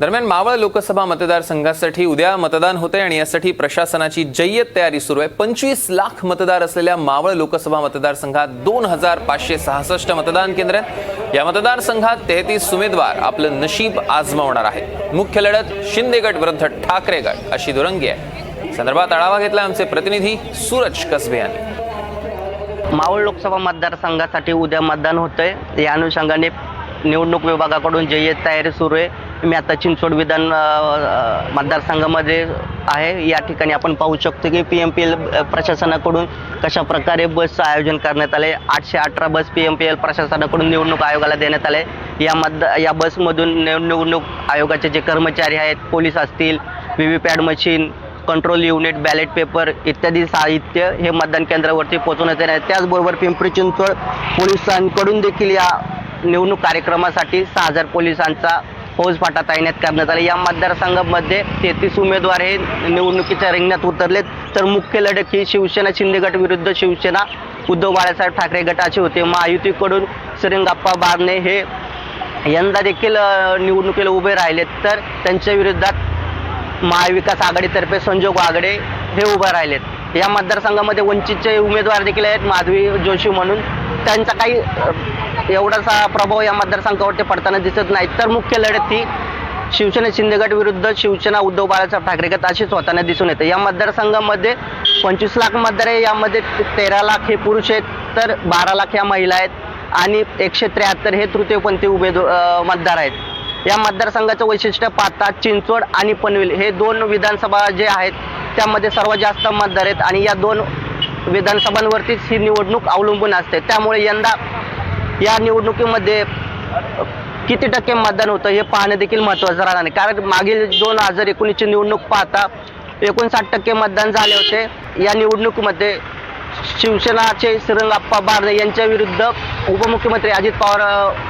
दरम्यान मावळ लोकसभा मतदारसंघासाठी उद्या मतदान होते आणि यासाठी प्रशासनाची जय्यत तयारी सुरू आहे. पंचवीस लाख मतदार असलेल्या मावळ लोकसभा मतदारसंघात दोन हजार पाचशे सहासष्ट मतदान केंद्र आहेत. या मतदारसंघात तेहतीस उमेदवार आपलं नशीब आजमावणार आहेत. मुख्य लढत शिंदे गट विरुद्ध ठाकरे गट अशी दुरंगी आहे. संदर्भात आढावा घेतला आमचे प्रतिनिधी सूरज कसबे यांनी मावळ लोकसभा मतदारसंघासाठी उद्या मतदान होतंय. या अनुषंगाने निवडणूक विभागाकडून जय्यत तयारी सुरू आहे. मी आता चिंचवड विधान मतदारसंघामध्ये आहे. या ठिकाणी आपण पाहू शकतो की पी एम पी एल प्रशासनाकडून कशा प्रकारे बसचं आयोजन करण्यात आले. आठशे अठरा bus P M P L प्रशासनाकडून निवडणूक आयोगाला देण्यात आले. या मतदा या बसमधून निवडणूक आयोगाचे जे कर्मचारी आहेत पोलीस असतील V V PAT machine control unit ballot paper इत्यादी साहित्य हे मतदान केंद्रावरती पोहोचवण्यात येणार आहे. त्याचबरोबर पिंपरी चिंचवड पोलिसांकडून देखील या निवडणूक कार्यक्रमासाठी सहा हजार पोलिसांचा फौजफाटा तैनात करण्यात आला. या मतदारसंघामध्ये तेहतीस उमेदवार हे निवडणुकीच्या रिंगणात उतरलेत. तर मुख्य लढत ही शिवसेना शिंदे गट विरुद्ध शिवसेना उद्धव बाळासाहेब ठाकरे गटाचे होते. महायुतीकडून श्रीरंगाप्पा बारणे हे यंदा देखील निवडणुकीला उभे राहिलेत. तर त्यांच्या विरोधात महाविकास आघाडीतर्फे संजोग वागडे हे उभे राहिलेत. या मतदारसंघामध्ये वंचितचे उमेदवार देखील आहेत. माधवी जोशी म्हणून. त्यांचा काही एवढासा प्रभाव या मतदारसंघावरती पडताना दिसत नाही. तर मुख्य लढत ही शिवसेना शिंदेगड विरुद्ध शिवसेना उद्धव बाळासाहेब ठाकरे गट अशीच होताना दिसून येते. या मतदारसंघामध्ये पंचवीस लाख मतदार आहे. यामध्ये तेरा लाख हे पुरुष आहेत तर बारा लाख या महिला आहेत आणि एकशे त्र्याहत्तर हे तृतीयपंथी उमेदवार मतदार आहेत. या मतदारसंघाचं वैशिष्ट्य पाहता चिंचवड आणि पनवेल हे दोन विधानसभा जे आहेत त्यामध्ये सर्वात जास्त मतदार आहेत आणि या दोन विधानसभांवरतीच ही निवडणूक अवलंबून असते. त्यामुळे यंदा या निवडणुकीमध्ये किती टक्के मतदान होतं हे पाहणं देखील महत्त्वाचं राहणार आहे कारण मागील दोन हजार एकोणीसची निवडणूक पाहता एकोणसाठ टक्के मतदान झाले होते. या निवडणुकीमध्ये शिवसेनाचे श्रीरंगाप्पा बारणे यांच्या विरुद्ध उपमुख्यमंत्री अजित पवार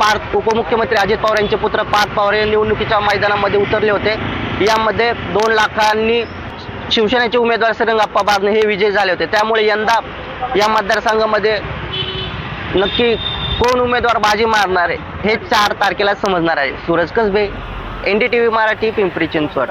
पार्थ उपमुख्यमंत्री अजित पवार यांचे पुत्र पार्थ पवार हे निवडणुकीच्या मैदानामध्ये उतरले होते. यामध्ये दोन लाखांनी शिवसेनेचे उमेदवार श्रीरंगाप्पा बारणे हे विजयी झाले होते. त्यामुळे यंदा या मतदारसंघामध्ये नक्की कोण उमेदवार बाजी मारणार आहे हे चार तारखेला समजणार आहे. Suraj Kasbe N D T V Marathi Pimpri Chinchwad.